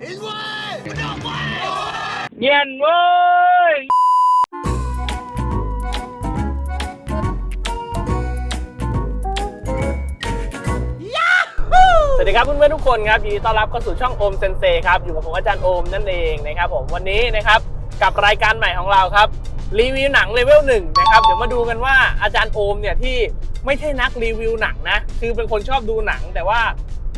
เย็นเว้ย สวัสดีครับเพื่อนๆทุกคนครับยินดีต้อนรับเข้าสู่ช่องโอมเซนเซครับอยู่กับผมอาจารย์โอมนั่นเองนะครับผมวันนี้นะครับกับรายการใหม่ของเราครับ รีวิวหนังเลเวลหนึ่งนะครับเดี๋ยวมาดูกันว่าอาจารย์โอมเนี่ยที่ไม่ใช่นักรีวิวหนังนะ คือเป็นคนชอบดูหนัง แต่ว่า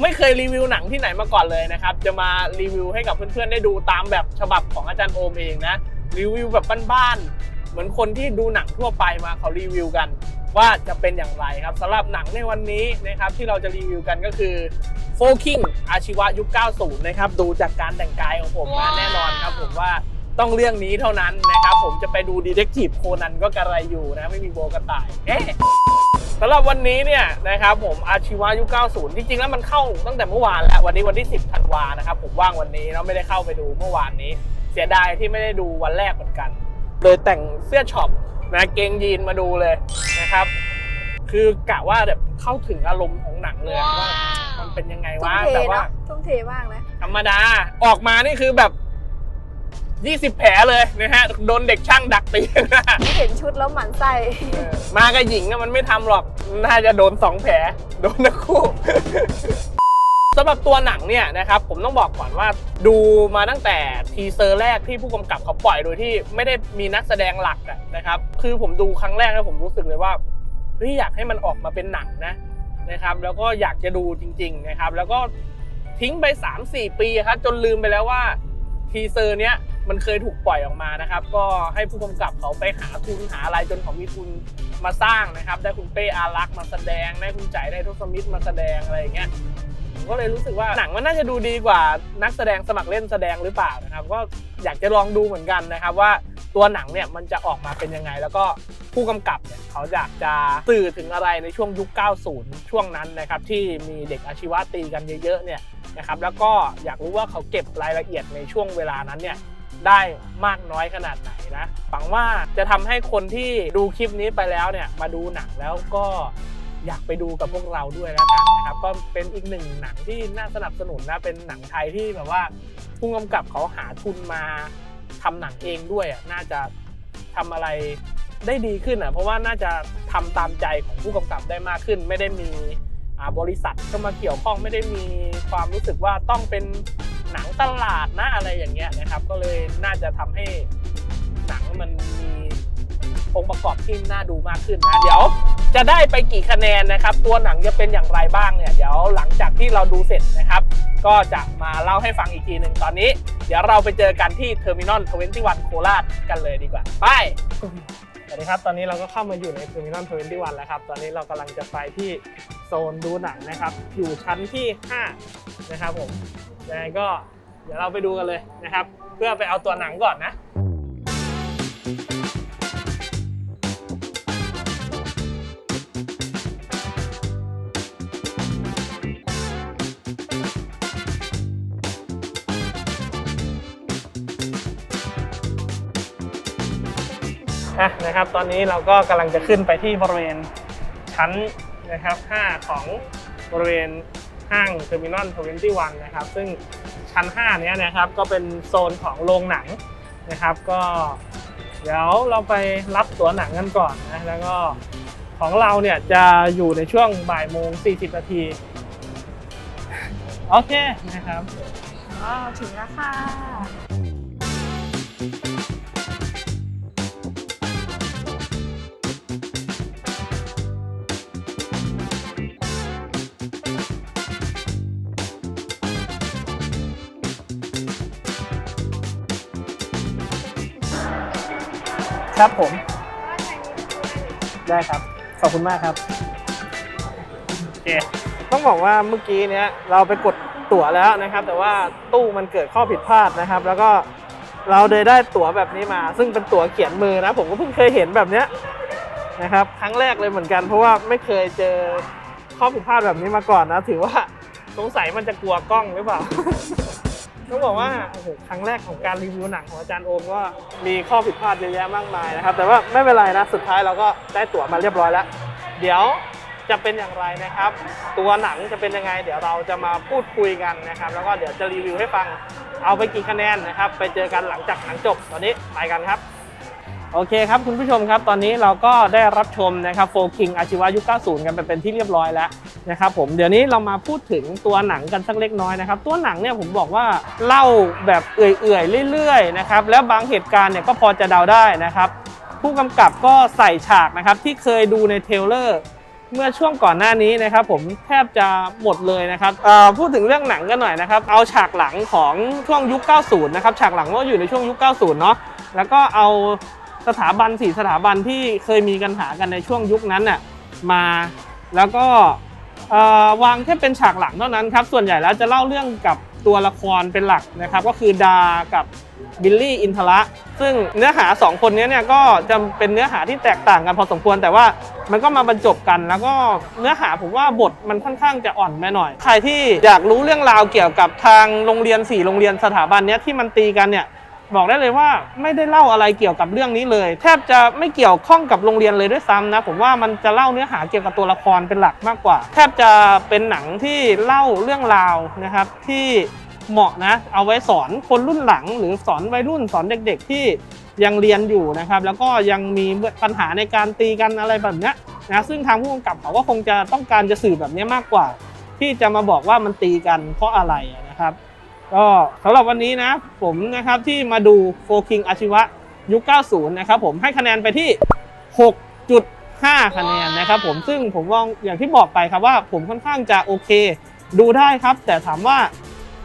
ไม่เคยรีวิวหนังที่ไหนมาก่อนเลยนะครับ จะมารีวิวให้กับเพื่อนๆได้ดูตามแบบฉบับของอาจารย์โอมเองนะ รีวิวแบบบ้านๆ เหมือนคนที่ดูหนังทั่วไปมาเขารีวิวกัน ว่าจะเป็นอย่างไรครับสำหรับหนังในวันนี้นะครับที่เราจะรีวิวกันก็คือโฟคิงอาชีวะยุค 90 นะครับ ดูจากการแต่งกายของผมมาแน่นอนครับผมว่า ต้องเรื่องนี้เท่านั้นนะครับ ผมจะไปดูดีเทคทีฟโคนันก็กระไรอยู่นะไม่มีโบกระต่ายเอ๊ะสำหรับวันนี้เนี่ยนะครับผมอาชีวะยุค 90 จริงๆ แล้วมันเข้าตั้งแต่เมื่อวานแล้ว วันนี้วันที่ 10 ธันวานะครับ ผมว่างวันนี้แล้วไม่ได้เข้าไปดูเมื่อวานนี้ เสียดายที่ไม่ได้ดูวันแรกเหมือนกัน เลยแต่งเสื้อช็อปนะเกงยีนมาดูเลยนะครับ คือกะว่าแบบเข้าถึงอารมณ์ของหนังเลยอะว่ามันเป็นยังไงทุ่วะมเทแต่ว่าเนาะทุ่มเทมากนะธรรมดาออกมานี่คือแบบ 20 แผลเลยนะฮะ โดนเด็กช่างดักตีเห็นชุดแล้วหมันไส้มากับหญิงอะมันไม่ทำหรอก น่าจะโดนสองแผล โดนทั้งคู่ สำหรับตัวหนังเนี่ยนะครับผมต้องบอกก่อนว่าดูมาตั้งแต่ทีเซอร์แรกที่ผู้กำกับเขาปล่อยโดยที่ไม่ได้มีนักแสดงหลักอะนะครับ คือผมดูครั้งแรกแล้วผมรู้สึกเลยว่าเฮ้ยอยากให้มันออกมาเป็นหนังนะนะครับ แล้วก็อยากจะดูจริง ๆนะครับ แล้วก็ทิ้งไป 3-4 ปีครับจนลืมไปแล้วว่า ทีเซอร์เนี้ยมันเคยถูกปล่อยออกมานะครับ ก็ให้ผู้กำกับเขาไปหาทุนหาอะไรจนเขามีทุนมาสร้างนะครับ ได้คุณเป้อารักษ์มาแสดง ได้คุณจ่ายได้ทศมิตรมาแสดงอะไรอย่างเงี้ยผมก็เลยรู้สึกว่าหนังมันน่าจะดูดีกว่านักแสดงสมัครเล่นแสดงหรือเปล่านะครับ ก็อยากจะลองดูเหมือนกันนะครับว่าตัวหนังเนี่ยมันจะออกมาเป็นยังไง แล้วก็ผู้กำกับเนี่ยเขาอยากจะสื่อถึงอะไรในช่วงยุค 90 ช่วงนั้นนะครับที่มีเด็กอาชีวะตีกันเยอะๆเนี่ย นะครับแล้วก็อยากรู้ว่าเขาเก็บรายละเอียดในช่วงเวลานั้นเนี่ยได้มากน้อยขนาดไหนนะหวังว่าจะทำให้คนที่ดูคลิปนี้ไปแล้วเนี่ยมาดูหนังแล้วก็อยากไปดูกับพวกเราด้วยแล้วกันนะครับก็เป็นอีกหนึ่งหนังที่น่าสนับสนุนนะเป็นหนังไทยที่แบบว่าผู้กำกับเขาหาทุนมาทำหนังเองด้วยอะน่าจะทำอะไรได้ดีขึ้นอะเพราะว่าน่าจะทำตามใจของผู้กำกับได้มากขึ้น ไม่ได้มี บริษัทเข้ามาเกี่ยวข้องไม่ได้มีความรู้สึกว่าต้องเป็นหนังตลาดนะอะไรอย่างเงี้ยนะครับ ก็เลยน่าจะทำให้หนังมันมีองค์ประกอบที่น่าดูมากขึ้นนะเดี๋ยวจะได้ไปกี่คะแนนนะครับ ตัวหนังจะเป็นอย่างไรบ้างเนี่ยเดี๋ยวหลังจากที่เราดูเสร็จนะครับ ก็จะมาเล่าให้ฟังอีกทีหนึ่งตอนนี้ เดี๋ยวเราไปเจอกันที่เทอร์มินอล21โคราชกันเลยดีกว่าไป สวัสดีครับ ตอนนี้เราก็เข้ามาอยู่ในเทอร์มินอล21แล้วครับ ตอนนี้เรากำลังจะไปที่โซนดูหนังนะครับ อยู่ชั้นที่ 5 นะครับผมยังไงก็เดี๋ยวเราไปดูกันเลยนะครับ เพื่อไปเอาตัวหนังก่อนนะ อะนะครับ ตอนนี้เราก็กำลังจะขึ้นไปที่บริเวณชั้นนะครับ5ของบริเวณห้างเทอร์มินอล21นะครับ ซึ่งชั้น 5 เนี้ยนะครับก็เป็นโซนของโรงหนังนะครับ ก็เดี๋ยวเราไปรับตั๋วหนังกันก่อนนะแล้วก็ของเราเนี่ยจะอยู่ในช่วงบ่ายโมง 40 นาทีโอเคนะครับ อ๋อถึงแล้วค่ะ ครับผม ได้ครับ ขอบคุณมากครับโอเคต้องบอกว่าเมื่อกี้เนี้ยเราไปกดตั๋วแล้วนะครับ แต่ว่าตู้มันเกิดข้อผิดพลาดนะครับ แล้วก็เราเลยได้ตั๋วแบบนี้มา ซึ่งเป็นตั๋วเขียนมือนะ ผมก็เพิ่งเคยเห็นแบบเนี้ยนะครับ ครั้งแรกเลยเหมือนกัน เพราะว่าไม่เคยเจอข้อผิดพลาดแบบนี้มาก่อนนะ ถือว่าสงสัยมันจะกลัวกล้องหรือเปล่า ต้องบอกว่าโอ้โหครั้งแรกของการรีวิวหนังของอาจารย์โอมก็มีข้อผิดพลาดเยอะแยะมากมายนะครับ แต่ว่าไม่เป็นไรนะสุดท้ายเราก็ได้ตั๋วมาเรียบร้อยแล้ว เดี๋ยวจะเป็นอย่างไรนะครับ ตัวหนังจะเป็นยังไง เดี๋ยวเราจะมาพูดคุยกันนะครับ แล้วก็เดี๋ยวจะรีวิวให้ฟังเอาไปกี่คะแนนนะครับ ไปเจอกันหลังจากหนังจบตอนนี้ไปกันครับ โอเคครับคุณผู้ชมครับตอนนี้เราก็ได้รับชมนะครับโฟคิงอาชีวะยุค 90 กันไปเป็นที่เรียบร้อยแล้วนะครับผมเดี๋ยวนี้เรามาพูดถึงตัวหนังกันสักเล็กน้อยนะครับตัวหนังเนี่ยผมบอกว่าเล่าแบบเอื่อยๆเรื่อยๆนะครับแล้วบางเหตุการณ์เนี่ยก็พอจะเดาได้นะครับผู้กำกับก็ใส่ฉากนะครับที่เคยดูในเทเลอร์เมื่อช่วงก่อนหน้านี้นะครับผมแทบจะหมดเลยนะครับพูดถึงเรื่องหนังกันหน่อยนะครับเอาฉากหลังของช่วงยุค 90 นะครับฉากหลังก็อยู่ในช่วงยุค 90 เนาะแล้วก็เอา สถาบันสี่สถาบันที่เคยมีกันหากันในช่วงยุคนั้นน่ะมาแล้วก็วางแค่เป็นฉากหลังเท่านั้นครับ ส่วนใหญ่แล้วจะเล่าเรื่องกับตัวละครเป็นหลักนะครับก็คือดากับบิลลี่อินทระซึ่งเนื้อหาสองคนนี้เนี่ยก็จะเป็นเนื้อหาที่แตกต่างกันพอสมควร แต่ว่ามันก็มาบรรจบกันแล้วก็เนื้อหาผมว่าบทมันค่อนข้างจะอ่อนไปหน่อย ใครที่อยากรู้เรื่องราวเกี่ยวกับทางโรงเรียนสี่โรงเรียนสถาบันเนี้ยที่มันตีกันเนี่ย บอกได้เลยว่าไม่ได้เล่าอะไรเกี่ยวกับเรื่องนี้เลย แทบจะไม่เกี่ยวข้องกับโรงเรียนเลยด้วยซ้ำนะผมว่ามันจะเล่าเนื้อหาเกี่ยวกับตัวละครเป็นหลักมากกว่า แทบจะเป็นหนังที่เล่าเรื่องราวนะครับที่เหมาะนะเอาไว้สอนคนรุ่นหลัง หรือสอนวัยรุ่นสอนเด็ก ๆ ที่ยังเรียนอยู่นะครับ แล้วก็ยังมีปัญหาในการตีกันอะไรแบบนี้นะซึ่งทางผู้กำกับเขาก็คงจะต้องการจะสื่อแบบนี้มากกว่า ที่จะมาบอกว่ามันตีกันเพราะอะไรนะครับ ก็สำหรับวันนี้นะผมนะครับที่มาดูโฟคิงอาชีวะยุค 90 นะครับผมให้คะแนนไปที่ 6.5 คะแนนนะครับผมซึ่งผมว่าอย่างที่บอกไปครับว่าผมค่อนข้างจะโอเค ดูได้ครับ แต่ถามว่า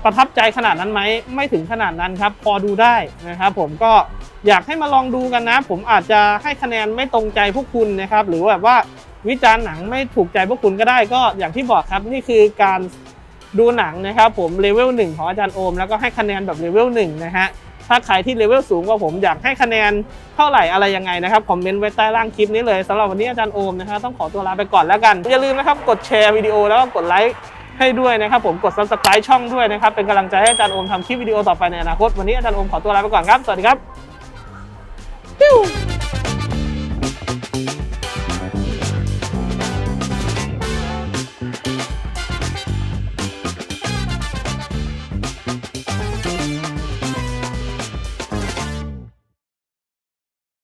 ประทับใจขนาดนั้นไหมไม่ถึงขนาดนั้นครับ พอดูได้นะครับผมก็อยากให้มาลองดูกันนะ ผมอาจจะให้คะแนนไม่ตรงใจพวกคุณนะครับ หรือแบบว่าวิจารณ์หนังไม่ถูกใจพวกคุณก็ได้ก็อย่างที่บอกครับนี่คือการ ดูหนังนะครับผมเลเวลหนึ่งของอาจารย์โอม แล้วก็ให้คะแนนแบบเลเวลหนึ่งนะฮะถ้าใครที่เลเวลสูงกว่าผมอยากให้คะแนนเท่าไหร่อะไรยังไงนะครับคอมเมนต์ไว้ใต้ล่างคลิปนี้เลยสำหรับวันนี้อาจารย์โอมนะครับต้องขอตัวลาไปก่อนแล้วกัน อย่าลืมนะครับกดแชร์วิดีโอแล้วก็กดไลค์ให้ด้วยนะครับผมกด subscribe ช่องด้วยนะครับเป็นกำลังใจให้อาจารย์โอมทำคลิปวิดีโอต่อไปในอนาคตวันนี้อาจารย์โอมขอตัวลาไปก่อนครับสวัสดีครับ